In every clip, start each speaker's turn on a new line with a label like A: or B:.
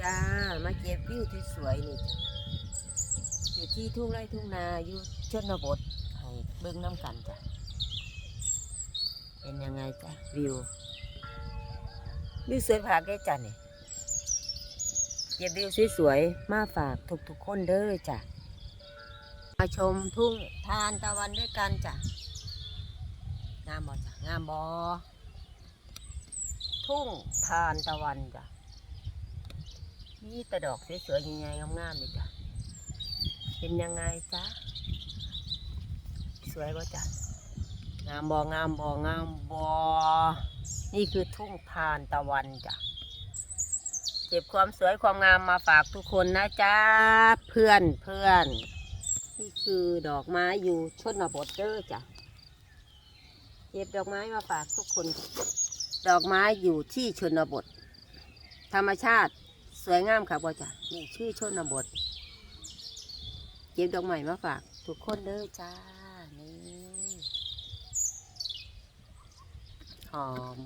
A: จ้า มาเก็บวิวที่สวยนี่จ้ะอยู่ที่ทุ่งไร่ทุ่งนาอยู่ชนบทให้เบิ่งน้ำกันจ้ะ เป็นยังไงจ้ะวิว วิวสวยผาแก่จ้ะนี่เก็บวิวสวยๆมาฝากทุกๆคนเด้อจ้ะ มาชมทุ่งทานตะวันด้วยกันจ้ะ งามบ่จ้ะ งามบ่ทุ่งทานตะวันจ้ะ นี่แต่ดอกสวยๆยังไงงามๆนี่จ้ะเป็นยังไงจ๊ะสวยบ่จ้ะงามบ่งามบ่งามบ่นี่คือทุ่งทานตะวันจ้ะเก็บความสวยความงามมาฝากทุกคนนะจ๊ะเพื่อนเพื่อนนี่คือดอกไม้อยู่ชนบทเด้อจ้ะเก็บดอกไม้มาฝากทุกคน ดอกไม้อยู่ที่ชนบท ธรรมชาติ สวยงามค่ะบ่จ้ะนี่ชื่อชนบทเก็บดอกไม้มาฝาก ทุกคนเด้อจ้า นี่หอม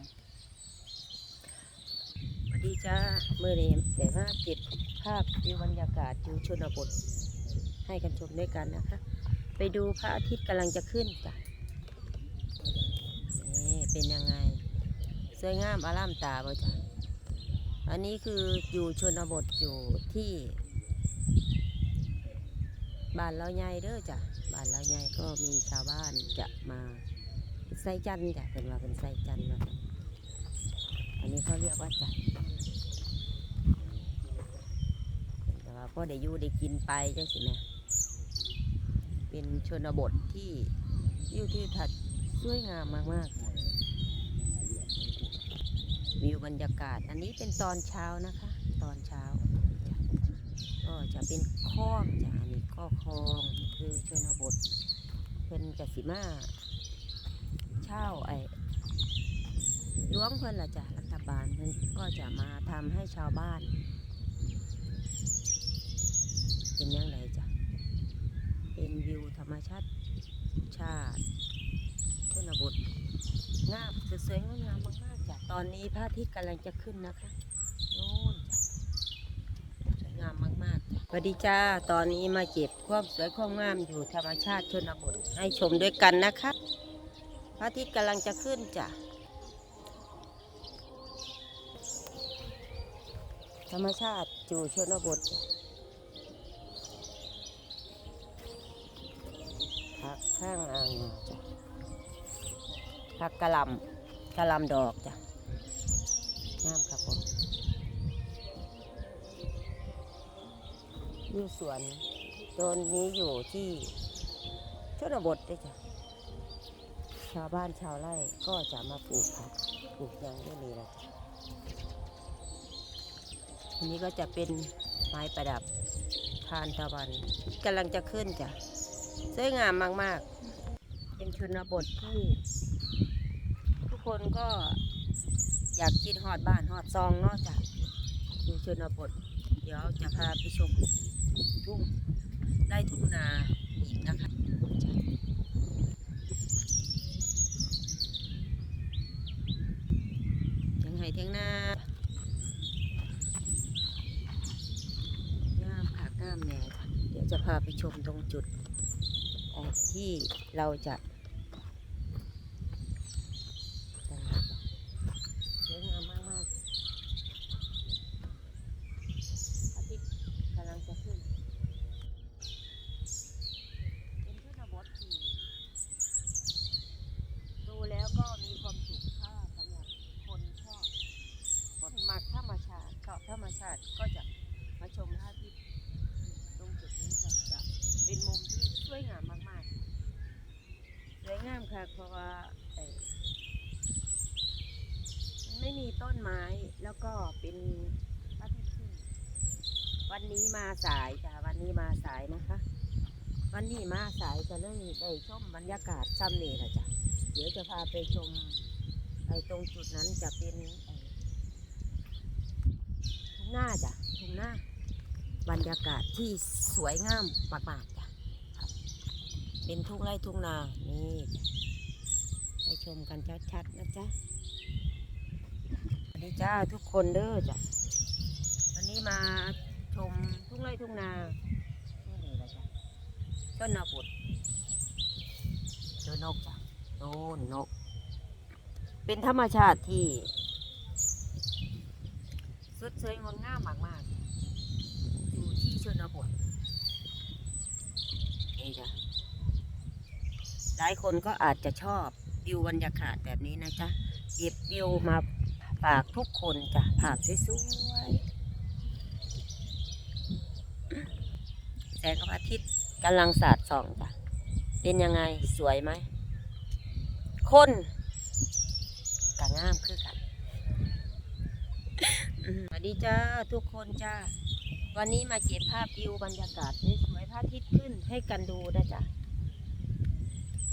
A: สวัสดีจ้าเมื่อนี้แต่ว่าเก็บภาพวิวบรรยากาศดูชนบท ให้กันชมด้วยกันนะคะ ไปดูพระอาทิตย์กำลังจะขึ้นจ้ะนี่เป็นยังไง สวยงามอารามตาบ่จ้ะ อันนี้คืออยู่ชนบทอยู่ที่บ้านเราใหญ่เด้อจ้ะบ้านเราใหญ่ก็มีชาวบ้านจะมาใส่จันจ้ะเป็นว่าเป็นใส่จันทร์ว่าอันนี้เขาเรียกว่าจันแต่ว่าพ่อได้อยู่ได้กินไปจังสิแม่เป็นชนบทที่วิวที่ทัดสวยงามมากๆ วิวบรรยากาศ อันนี้เป็นตอนเช้านะคะ ตอนเช้าก็จะเป็นคลองจะอันนี้ก็คลองคือชนบทเพิ่นจะสิมาเช่าไอ้ล้วงเพิ่นละจ้ะรัฐบาลเพิ่นก็จะมาทำให้ชาวบ้าน เป็นยังไงจ้ะเป็นวิวธรรมชาติชาติชนบทงามสวยงามมาก ตอนนี้พระอาทิตย์กำลังจะขึ้นนะคะโน่นสวยงามมากๆสวัสดีจ้า ตอนนี้มาเก็บความสวยความงามอยู่ธรรมชาติชนบทให้ชมด้วยกันนะคะ พระอาทิตย์กำลังจะขึ้นจ้ะ ธรรมชาติอยู่ชนบทจ้ะพักข้างอ่างจ้ะพักกะหลำกะหลำดอกจ้ะ งามครับผมอยู่สวนต้นนี้อยู่ที่ชนบทด้วยจ้ะชาวบ้านชาวไร่ก็จะมาปลูกผักปลูกยางได้วยนี่แหละจ้ะอันนี้ก็จะเป็นไม้ประดับทานตะวันกำลังจะขึ้นจ้ะสวยงามมาก ๆ เป็นชนบทที่ทุกคนก็ อยากกินฮอดบ้านฮอดซองเนาะจ้ะอยู่ชนบทเดี๋ยวจะพาไปชมทุ่งไร่ทุ่งนาอีกนะคะเทียงไห่เทียงนางามผักงามแหน่เดี๋ยวจะพาไปชมตรงจุดเอ่อที่เราจะสวยงามมากๆ อาทิตย์กำลังจะขึ้น เป็นชนบทที่ดูแล้วก็มีความสุขถ้าสำหรับคนชอบ คนมักธรรมชาติชอบธรรมชาติ ก็จะมาชมพระอาทิตย์ตรงจุดนี้จะจะเป็นมุมที่สวยงามมากๆ สวยงามค่ะเพราะว่าไม่มีต้นไม้แล้วก็เป็นพระอาทิตย์ขึ้นวันนี้มาสายจ้ะวันนี้มาสายนะคะ วันนี้มาสายก็เลยได้ชมบรรยากาศซ้ำนี่แหละจ้ะเดี๋ยวจะพาไปชมไอ้ตรงจุดนั้นจะเป็น หน้าจ้ะทุ่งหน้าบรรยากาศที่สวยงามมากๆจ้ะเป็นทุ่งไร่ทุ่งนา นี่จ้ะไปชมกันชัดๆนะจ๊ะสวัสดีจ้าทุกคนเด้อจ้ะวันนี้มาชมทุ่งไร่ทุ่งนานี่แหละจ้ะต้นนาบุตรเจอนกจ้ะโน่นนก เป็นธรรมชาติที่ สดสวยงดงามมากๆอยู่ที่ชนบทนี่จ้ะหลายคนก็อาจจะชอบวิวบรรยากาศแบบนี้นะจ๊ะเก็บวิวมาฝากทุกคนจ้ะภาพสวยๆแสงพระอาทิตย์กำลังสาดส่องจ้ะเป็นยังไงสวยไหม คนกะงามคือกัน สวัสดีจ้าทุกคนจ้า วันนี้มาเก็บภาพวิวบรรยากาศสวยๆพระอาทิตย์ขึ้นให้กันดูนะจ๊ะ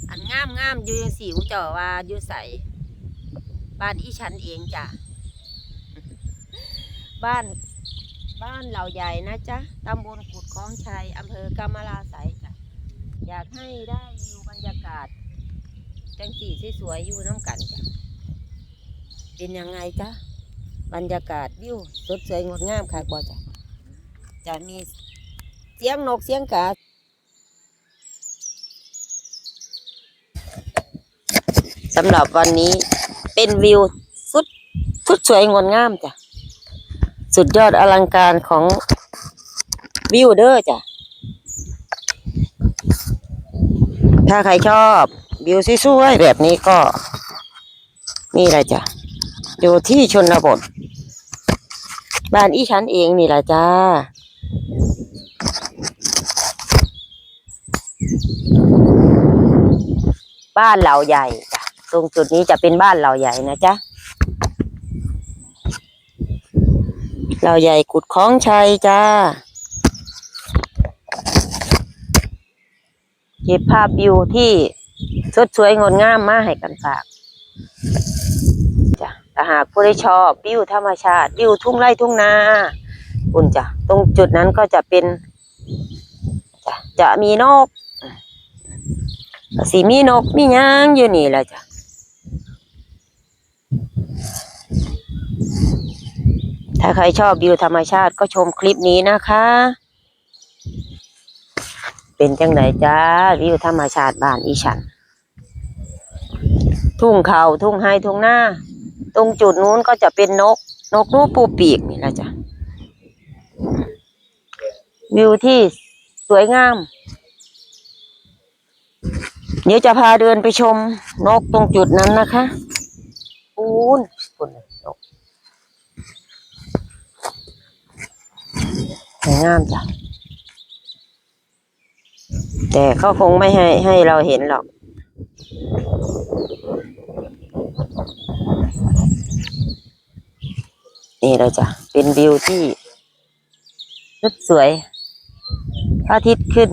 A: อันงามงามอยู่ยังสีเจ้าว่าอยู่ใสบ้านอีฉันเองจ้ะบ้านบ้านเหล่าใหญ่นะจ๊ะตำบลกุดคลองชัยอำเภอกำมะลาไสจ้ะอยากให้ได้วิวบรรยากาศจังสีสวยๆอยู่น้ำกันจ้ะเป็นยังไงจ๊ะ บรรยากาศวิวสดสวยงดงามค่ะบอจ้ะจะมีเสียงนกเสียงกาสำหรับวันนี้เป็นวิวสุดสุดสวยงดงามจ้ะ สุดยอดอลังการของวิวเด้อจ้ะ ถ้าใครชอบวิวสวยๆแบบนี้ก็นี่แหละจ้ะ อยู่ที่ชนบท บ้านอีฉันเองนี่แหละจ้า บ้านเหล่าใหญ่จ้ะตรงจุดนี้จะเป็นบ้านเหล่าใหญ่นะจ๊ะเหล่าใหญ่กุดคล้องชัยจ้า เก็บภาพวิวที่สดสวยงดงามมาให้กันฝาก ถ้าหากผู้ได้ชอบวิวธรรมชาติวิวทุ่งไร่ทุ่งนาอุ่นจ้ะตรงจุดนั้นก็จะเป็นจะจะมีนกสีมีนกมีหยางอยู่นี่แหละจ้ะถ้าใครชอบวิวธรรมชาติก็ชมคลิปนี้นะคะ เป็นจังไดจ้าวิวธรรมชาติบ้านอีฉัน ทุ่งเขาทุ่งไฮทุ่งหน้า ตรงจุดนู้นก็จะเป็นนก นกนูปูปีกนี่แหละจ้ะวิวที่สวยงาม เดี๋ยวจะพาเดินไปชมนกตรงจุดนั้นนะคะปูนปูนนกสวยงามจ้ะแต่เขาคงไม่ให้ให้เราเห็นหรอก นี่เลยจ้ะ เป็นวิวที่สดสวยพระอาทิตย์ขึ้น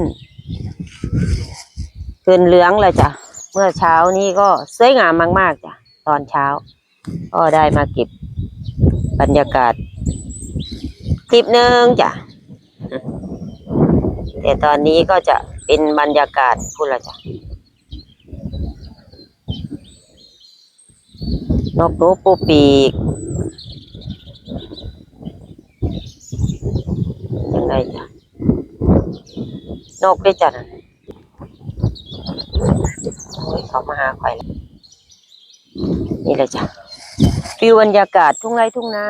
A: ขึ้นเหลืองเลยจ้ะ เมื่อเช้านี้ก็สวยงามมากๆจ้ะ ตอนเช้า ก็ได้มาเก็บบรรยากาศคลิปหนึ่งจ้ะ แต่ตอนนี้ก็จะเป็นบรรยากาศพูดละจ้ะ นกหนูปูปีกยังไงจ้ะนกได้จ้ะนั่นโอ้ยเขามาหาใครแล้วนี่เลยจ้ะฟิวบรรยากาศทุ่งไร่ทุ่งนา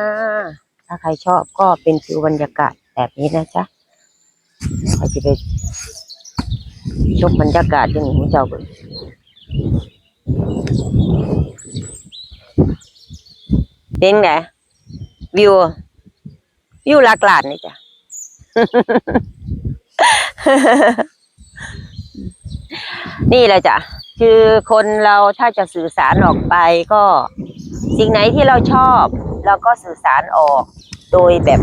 A: ถ้าใครชอบก็เป็นฟิวบรรยากาศแบบนี้นะจ๊ะใครจะไปชมบรรยากาศอย่างนี้เจ้าเบิ่ง เป็นไงวิว วิวหลักล้านนี่จ้ะนี่แหละจ้ะคือคนเราถ้าจะสื่อสารออกไปก็ สิ่งไหนที่เราชอบ เราก็สื่อสารออกโดยแบบ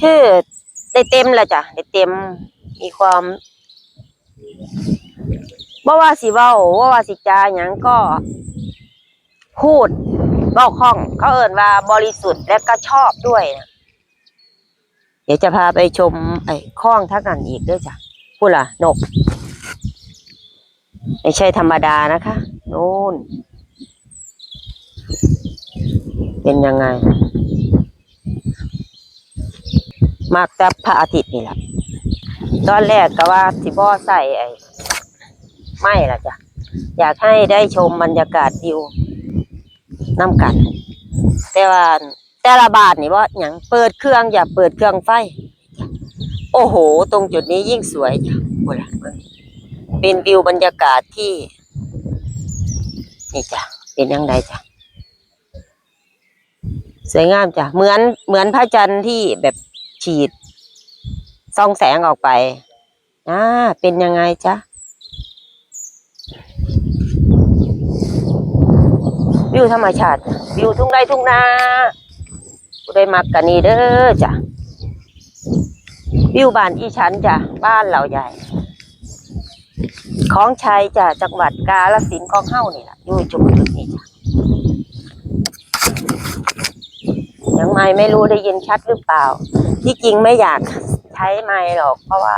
A: ชื่อได้เต็มแหละจ้ะได้เต็มมีความบ่ว่าสิเว้าว่าว่าสิจาหยังก็ พูด เว้าคล่อง เขาเอ่นว่าบริสุทธิ์และก็ชอบด้วยนะเดี๋ยวจะพาไปชมไอ้คล้องทักกันอีกด้วยจ้ะพูดล่ะนก ไม่ใช่ธรรมดานะคะนู่น เป็นยังไงมักแต่พระอาทิตย์นี่แหละตอนแรกก็ว่าสิบ่อใส่ไอ้ไม่ละจ้ะอยากให้ได้ชมบรรยากาศวิว น้ำกัน แต่ว่าแต่ละบาทนี่ว่าอย่างเปิดเครื่องอย่าเปิดเครื่องไฟ โอ้โห ตรงจุดนี้ยิ่งสวยจ้ะโอ้ล่ะเป็นวิวบรรยากาศที่ นี่จ้ะเป็นยังไงจ้ะสวยงามจ้ะเหมือนเหมือนพระจันทร์ที่แบบฉีดส่องแสงออกไปอ่าเป็นยังไงจ๊ะ วิวธรรมชาติ วิวทุ่งไร่ทุ่งนาผู้ได้มักกันนี่เด้อจ้ะวิวบ้านอีฉันจ้ะบ้านเราใหญ่ ของชัยจ้ะจังหวัดกาฬสินธุ์ของเฮ้านี่แหละอยู่จุดจุดนี้จ้ะยังไม่ไม่รู้ได้ยินชัดหรือเปล่า ที่จริงไม่อยากใช้ไม้หรอก เพราะว่า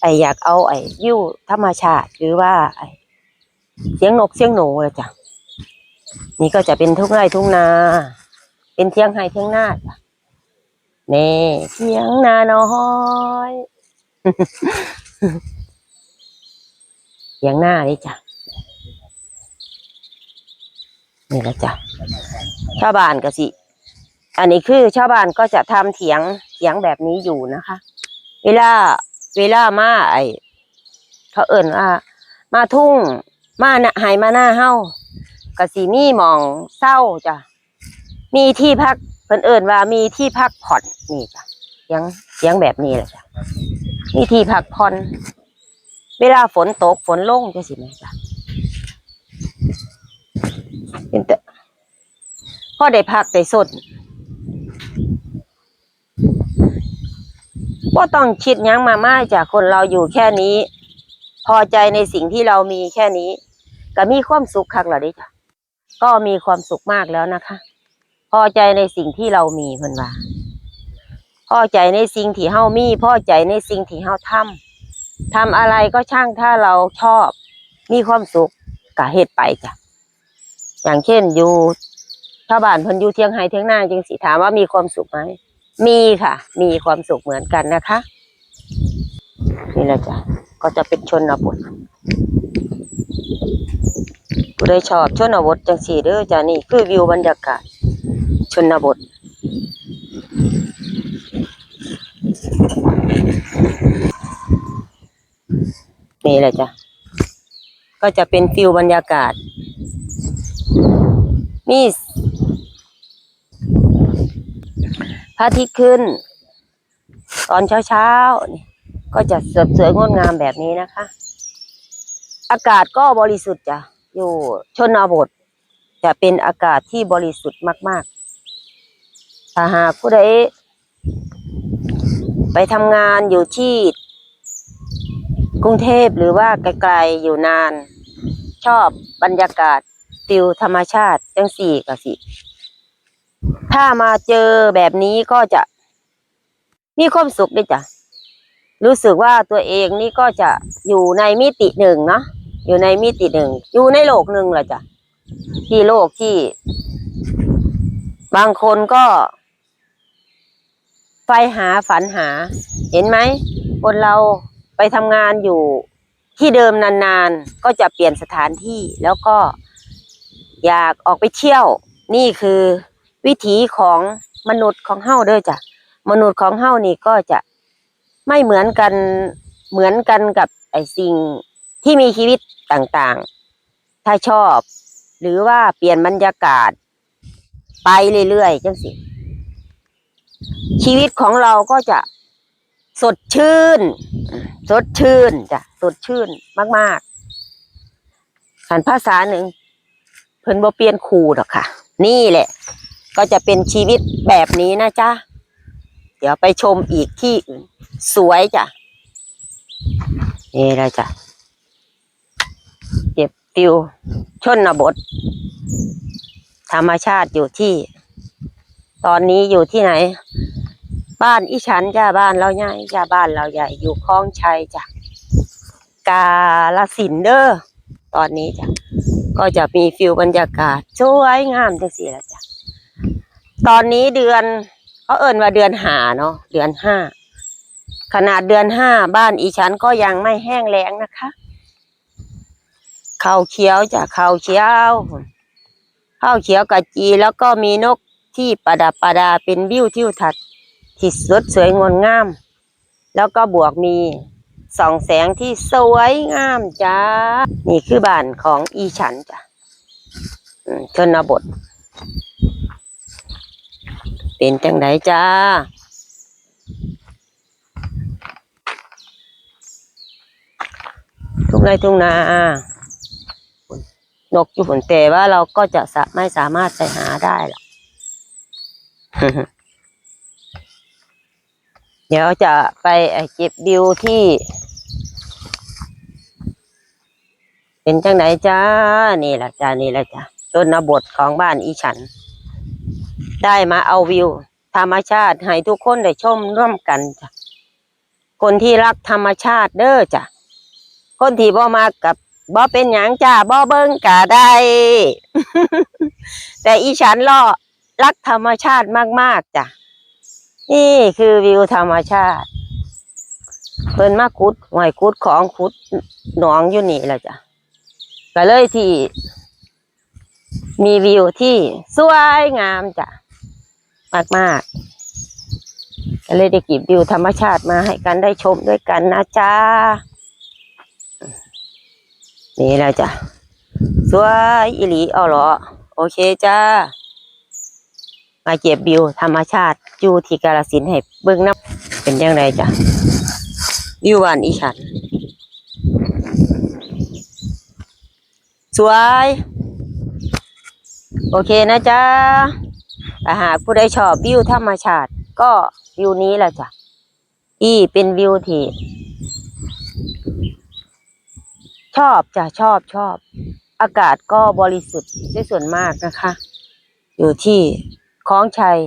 A: ไออยากเอาไอ้วิวธรรมชาติหรือว่าไอเสียงนกเสียงหนูเลยจ้ะ นี่ก็จะเป็นทุ่งไร่ทุ่งนา เป็นเทียงไห้เทียงนาจ้ะเน่เทียงนาน้อยเทียงหน้าเลยจ้ะนี่ละจ้ะชาวบ้านก็สิ อันนี้คือชาวบ้านก็จะทำเถียงเถียงแบบนี้อยู่นะคะ เวลาเวลามาไอเขาเอิ่นว่ามาทุ่งมานะหายมาหน้าเฮา กะสิมีหมองเศร้าจ้ะมีที่พักเพิ่นเอิ่นว่ามีที่พักผ่อนนี่จ้ะเสียงเสียงแบบนี้แหละจ้ะมีที่พักผ่อนเวลาฝนตกฝนลงจะสิแม่จ้ะเป็นแต่พ่อได้พักได้สดว่าต้องคิดยังมาม่าจากคนเราอยู่แค่นี้ พอใจในสิ่งที่เรามีแค่นี้ ก็มีความสุขคักแล้วเดิจ้ะ ก็มีความสุขมากแล้วนะคะ พอใจในสิ่งที่เรามีเพิ่นว่าพอใจในสิ่งที่เฮามีพอใจในสิ่งที่เฮาทำทำอะไรก็ช่างถ้าเราชอบ มีความสุขก็เฮ็ดไปจ้ะอย่างเช่นอยู่ชาวบ้านเพิ่นอยู่เทียงไฮเทียงนาจังสิถามว่ามีความสุขไหมมีค่ะ มีความสุขเหมือนกันนะคะ นี่แหละจ้ะก็จะเป็นชนบท ผู้ใดชอบชนบทจังสี่เด้อจ้ะนี่คือวิวบรรยากาศ ชนบท นี่แหละจ้ะก็จะเป็นฟิลบรรยากาศมีพระอาทิตย์ขึ้น ตอนเช้าๆนี่ก็จะสวยสวยงดงามแบบนี้นะคะ อากาศก็บริสุทธิ์จ้ะ อยู่ชนบท จะเป็นอากาศที่บริสุทธิ์มาก ๆ ถ้าหากผู้ใดไปทำงานอยู่ที่กรุงเทพหรือว่าไกลๆอยู่นาน ชอบบรรยากาศฟิวธรรมชาติจังสี่ก็สิ ถ้ามาเจอแบบนี้ก็จะมีความสุขด้วยจ้ะ รู้สึกว่าตัวเองนี่ก็จะอยู่ในมิติหนึ่งเนาะ อยู่ในมิติหนึ่ง อยู่ในโลกหนึ่งแหละจ้ะที่โลกที่ บางคนก็ไฟหาฝันหา เห็นไหม คนเราไปทำงานอยู่ที่เดิมนานๆ ก็จะเปลี่ยนสถานที่แล้วก็อยากออกไปเที่ยว นี่คือวิถีของมนุษย์ของเฮ้าเด้อจ้ะมนุษย์ของเฮ้านี่ก็จะไม่เหมือนกันเหมือนกันกับไอ้สิ่ง ที่มีชีวิตต่างๆ ถ้าชอบ หรือว่าเปลี่ยนบรรยากาศ ไปเรื่อยๆจังสิ ชีวิตของเราก็จะสดชื่น สดชื่นจ้ะสดชื่นมากๆสันภาษาหนึ่งเพิ่นบ่เปลี่ยนครูหรอกค่ะ นี่แหละ ก็จะเป็นชีวิตแบบนี้นะจ๊ะ เดี๋ยวไปชมอีกที่อื่น สวยจ้ะนี่แหละจ้ะ เก็บฟิว ชนบท ธรรมชาติอยู่ที่ ตอนนี้อยู่ที่ไหน บ้านอีฉันจ้าบ้านเราใหญ่จ้าบ้านเราใหญ่อยู่คลองชัยจ้ะกาลสินเด้อตอนนี้จ้ะก็จะมีฟิลบรรยากาศสวยงามจังสี่ละจ้ะตอนนี้เดือนเขาเอิ้นว่าเดือนหาเนาะเดือนห้าขนาดเดือนห้าบ้านอีฉันก็ยังไม่แห้งแล้งนะคะ ข้าวเขียวจ้ะข้าวเขียวข้าวเขียวกะจีแล้วก็มีนกที่ประดับประดาเป็นวิวทิวทัศน์ที่สดสวยงดงาม แล้วก็บวกมีสองแสงที่สวยงามจ้า นี่คือบ้านของอีฉันจ้ะชนบท เป็นจังไดจ้าทุ่งไร่ทุ่งนา นกอยู่ผลแต่ว่าเราก็จะสะไม่สามารถไปหาได้หรอกเดี๋ยวจะไปเก็บบิวที่ เป็นจังไหนจ้า นี่แหละจ้า นี่แหละจ้าชนบทของบ้านอีฉัน ได้มาเอาวิว ธรรมชาติให้ทุกคนได้ชมร่วมกันจ้ะคนที่รักธรรมชาติเด้อจ้ะคนที่บ่มากับ บ่เป็นหยังจ้าบ่เบิ่งกะได้ แต่อีฉันล่อรักธรรมชาติมากๆจ้ะนี่คือวิวธรรมชาติ เพิ่นมาขุดหอยขุดของขุดหนองอยู่นี่แหละจ้ะก็เลยที่ มีวิวที่สวยงามจ้ะมากๆก็เลยได้เก็บวิวธรรมชาติมาให้กันได้ชมด้วยกันนะจ๊ะ นี่แหละจ้ะสวยอิหลีเอาเหรอ โอเคจ้า มาเก็บวิวธรรมชาติอยู่ที่กาลสินให้เบิ่งน้ำเป็นยังไงจ้ะวิวบ้านอีฉันสวย โอเคนะจ๊ะถ้าหากผู้ใดชอบวิวธรรมชาติ ก็วิวนี้แหละจ้ะอีเป็นวิวที่ ชอบจ้ะชอบชอบ อากาศก็บริสุทธิ์ในส่วนมากนะคะ อยู่ที่คลองชัย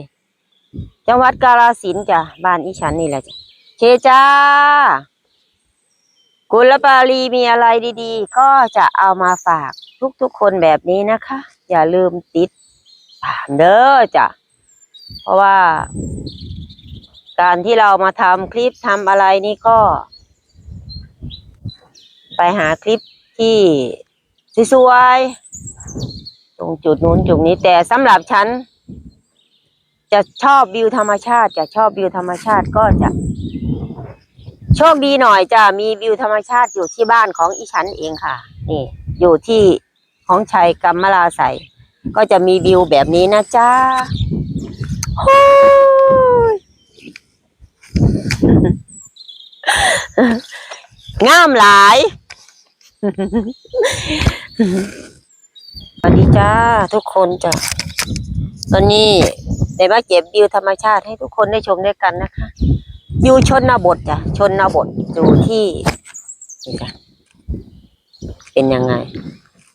A: จังหวัดกาฬสินธุ์จ้ะบ้านอีฉันนี่แหละจ้ะเคจ้ากุลปาลีมีอะไรดีๆ ก็จะเอามาฝากทุกๆคนแบบนี้นะคะ อย่าลืมติดตามเด้อจ้ะเพราะว่า การที่เรามาทำคลิปทำอะไรนี่ก็ ไปหาคลิปที่สวยๆตรงจุดนู้นจุดนี้แต่สำหรับฉัน จะชอบวิวธรรมชาติ จะชอบวิวธรรมชาติก็จะโชคดีหน่อยจะมีวิวธรรมชาติอยู่ที่บ้านของอีฉันเองค่ะ นี่ อยู่ที่ของชัยกัมมลาใสก็จะมีวิวแบบนี้นะจ๊ะโอ้ยงามหลาย สวัสดีจ้าทุกคนจ้ะตอนนี้ได้มาเก็บวิวธรรมชาติให้ทุกคนได้ชมด้วยกันนะคะ อยู่ชนบทจ้ะชนบทอยู่ที่นี่จ้ะเป็นยังไง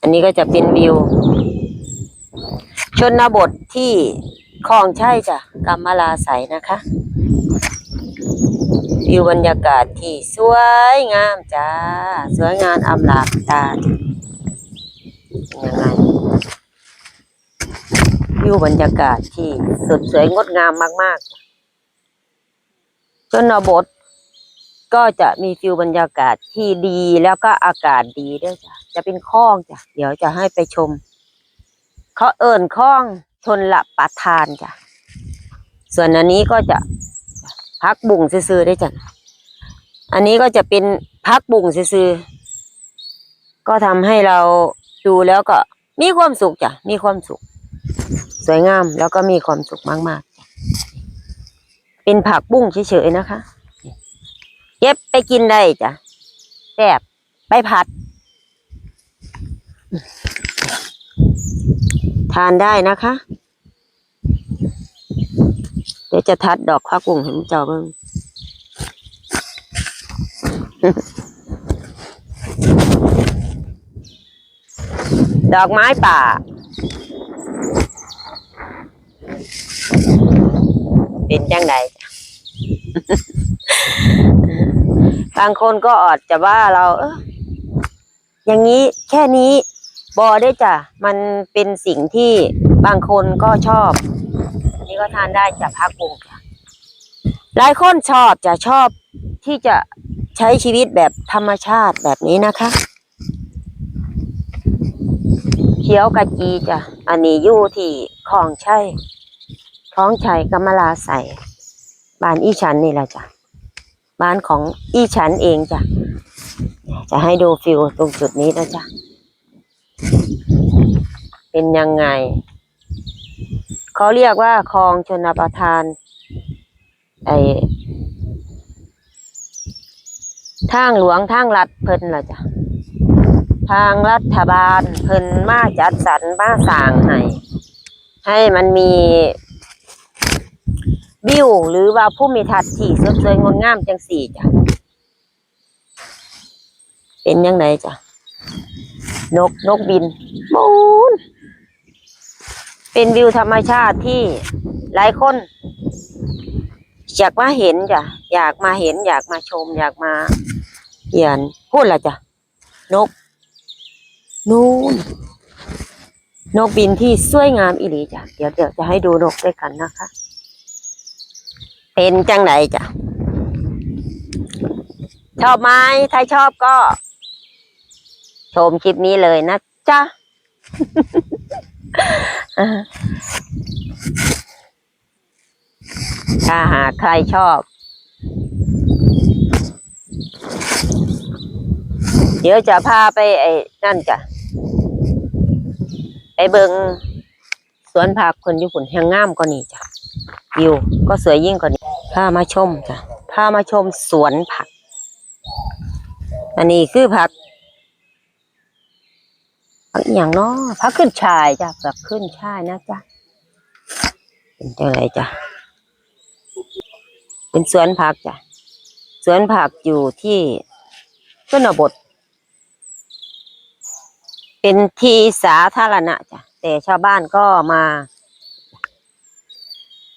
A: อันนี้ก็จะเป็นวิว ชนบทที่คลองใช่จ้ะกำมลาใสนะคะ วิวบรรยากาศที่สวยงามจ้า สวยงามอำลาตาเป็นยังไงวิวบรรยากาศที่สดสวยงดงามมากๆชนบทก็จะมีฟิวบรรยากาศที่ดีแล้วก็อากาศดีด้วยจ้ะจะเป็นคลองจ้ะเดี๋ยวจะให้ไปชมเขาเอิ่นคลองชนละปะทานจ้ะส่วนอันนี้ก็จะ พักบุ่งซื่อๆได้จ้ะอันนี้ก็จะเป็นพักบุ่งซื่อๆก็ทำให้เราดูแล้วก็มีความสุขจ้ะมีความสุข สวยงามแล้วก็มีความสุขมากๆ เป็นผักบุ้งเฉยๆนะคะเก็บไปกินได้จ้ะแซ่บไปผัด ทานได้นะคะ ดี๋ยวจะทัดดอกพักบุ้งให้มันเจ้าเบิ่งดอกไม้ป่า เป็นจังไดบางคนก็อาจจะว่าเราเอออย่างนี้แค่นี้บอได้จ้ะ มันเป็นสิ่งที่บางคนก็ชอบ นี้ก็ทานได้จากพักบุงจ้ะหลายคนชอบจะชอบที่จะใช้ชีวิตแบบธรรมชาติแบบนี้นะคะ เขียวกะจีจ้ะอันนี้อยู่ที่คลองชัยคลองชัยกำมลาใส่บ้านอีฉันนี่แหละจ้ะบ้านของอีฉันเองจ้ะจะให้ดูฟิลตรงจุดนี้นะจ๊ะเป็นยังไง เขาเรียกว่าคลองชนประทาน ไอทางหลวงทางรัฐเพิ่นล่ะจ้ะ ทางรัฐบาลเพิ่นมาจัดสรรมาสร้างให้ให้มันมีวิวหรือว่าผู้มีทัศน์ที่สดสวยงดงามจังสี่จ้ะ เป็นยังไงจ้ะ นกนกบินมูน เป็นวิวธรรมชาติที่หลายคนอยากมาเห็นจ้ะอยากมาเห็น อยากมาชม อยากมาเห็นพูดละจ้ะนก นู่นนกบินที่สวยงามอีหลีจ้ะเดี๋ยวเดี๋ยวจะให้ดูนกด้วยกันนะคะ เป็นจังไหนจ้ะชอบไหมถ้าชอบก็ ชมคลิปนี้เลยนะจ๊ะ ถ้าหากใครชอบ เดี๋ยวจะพาไปไอ้นั่นจ้ะไปเบิงสวนผักคนญี่ปุ่นแห่งงามกว่านี้จ้ะวิวก็สวยยิ่งกว่านี้พามาชมจ้ะพามาชมสวนผัก อันนี้คือผัก ผักอย่างเนาะผักขึ้นชายจ้ะผักขึ้นชายนะจ๊ะเป็นจังไรจ้ะเป็นสวนผักจ้ะสวนผักอยู่ที่ชนบท เป็นที่สาธารณะจ้ะแต่ชาวบ้านก็มา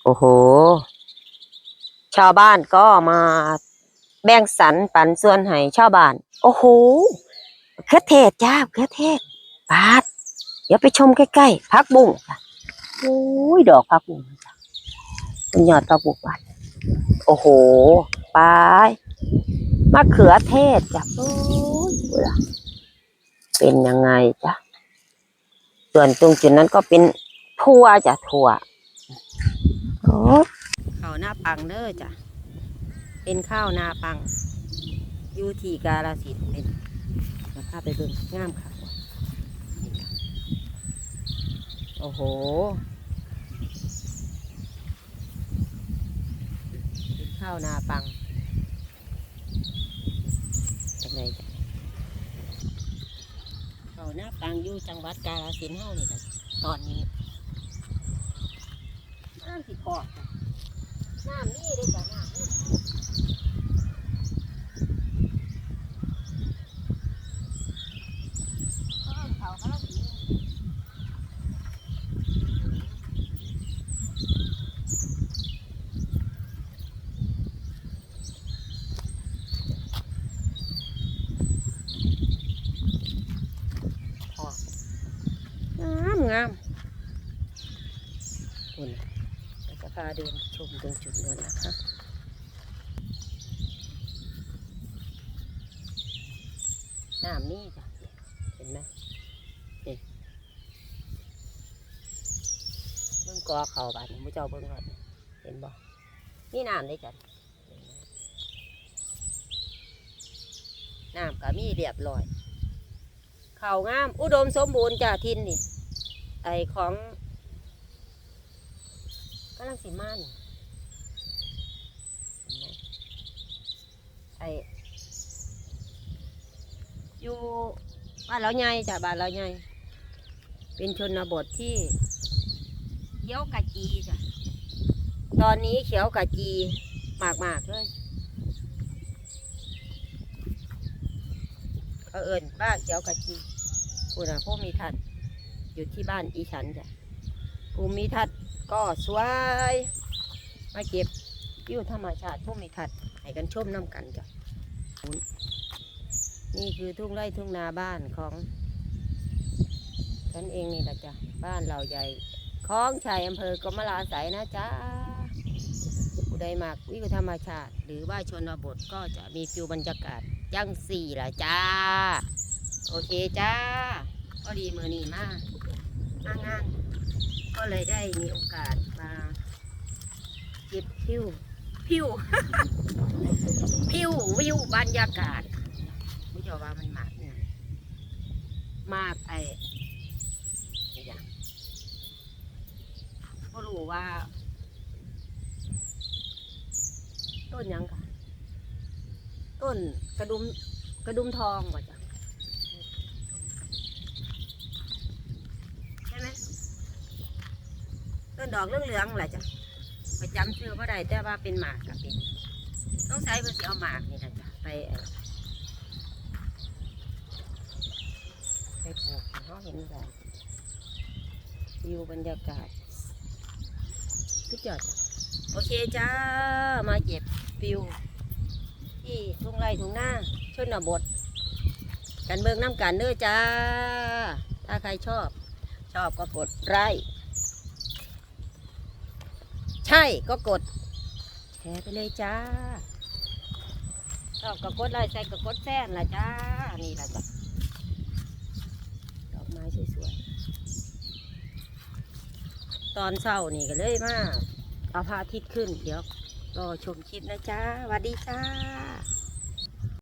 A: โอ้โห ชาวบ้านก็มาแบ่งสรรปันส่วนให้ชาวบ้าน โอ้โหเครือเทศจ้าเครือเทศ ปาด เดี๋ยวไปชมใกล้ๆพักบุ้งจ้ะโอ้ยดอกพักบุ้งจ้ะเป็นยอดพักบุ้งบานโอ้โหไปมะเขือเทศจ้ะโอ้ยเป็นยังไงจ้ะส่วนตรงจุดนั้นก็เป็นทั่วจ้ะทั่วโอ้ข้าวหน้าปังเด้อจ้ะเป็นข้าวนาปังอยู่ที่กาลสินเป็นราคาไปเบิ่งงามค่ะนี่จ้ะ โอ้โห ข้าวนาปังทำไงข้าวนาปังอยู่จังหวัดกาลสินธุ์เฮานี่แหละตอนนี้น้ำสิขอน้ำนี่เลยจ้ะน้ำนี่ เขากำลังกินพองามงามคุณเราจะพาเดินชมตรงจุดนู้นนะคะ น้ำนี่จ้ะเห็นไหม เบิ่ง กอเขาบาดนี้มุเจ้าเบิ่งรถเห็นบ่นี่น้ำเลยจ้ะน้ำก็มีเรียบร้อยเขางาม อุดมสมบูรณ์จ้ะทินนี่ไอของกำลังสิมานี่เห็นไออยู่บ้านเราใหญ่จ้ะบ้านเราใหญ่เป็นชนบทที่ ขียวกะจีจ้ะตอนนี้เขียวกะจีมากมากๆเลยเขาเอิญบ้านเขียวกะจีผู้น่ะผู้มีทัดอยู่ที่บ้านอีฉันจ้ะผู้มีทัดก็สวย มาเก็บวิวธรรมชาติผู้มีทัดให้กันชมน้ำกันจ้ะนี่คือทุ่งไร่ทุ่งนาบ้านของฉันเองนี่แหละจ้ะ บ้านเราใหญ่ คลองชัยอำเภอกมลาไสยนะจ๊ะอุผู้ใดมากวิวธรรมชาติ หรือว่าชนบทก็จะมีฟิวบรรยากาศยั่งสี่ละจ้า โอเคจ้าพอดีมือนี้มากมางานก็เลยได้มีโอกาสมาเก็บพิวพิวพิววิวบรรยากาศไม่ชอว่ามันมากเนี่ยมากไอนี่อย่าง ก็รู้ว่า ต้นหยังค่ะ ต้นกระดุมกระดุมทองว่ะจ้ะใช่ไหมต้นดอกเหลืองๆแหละจ้ะไปจำชื่อว่าใดแต่ว่าเป็นหมากกับเป็นต้องใช้เพื่อสิเอาหมากนี่แหละจ้ะไปเอ่อไปปลูกให้เขาเห็นกันวิวบรรยากาศ สุดยอดโอเคจ้า มาเก็บฟิว ที่ทุ่งไร่ทุ่งนาชนบท กันเบิ่งน้ำกันเด้อจ้า ถ้าใครชอบ ชอบก็กดไลค์ใช่ก็กดแชร์ไปเลยจ้าชอบก็กดไลค์ใส่ก็กดแซนละจ้า นี่ละจ้ะดอกไม้สวยๆ ตอนเช้านี่ก็เลยมาเอาพระอาทิตย์ขึ้น เดี๋ยวรอชมคลิปนะจ้าสวัสดีจ้า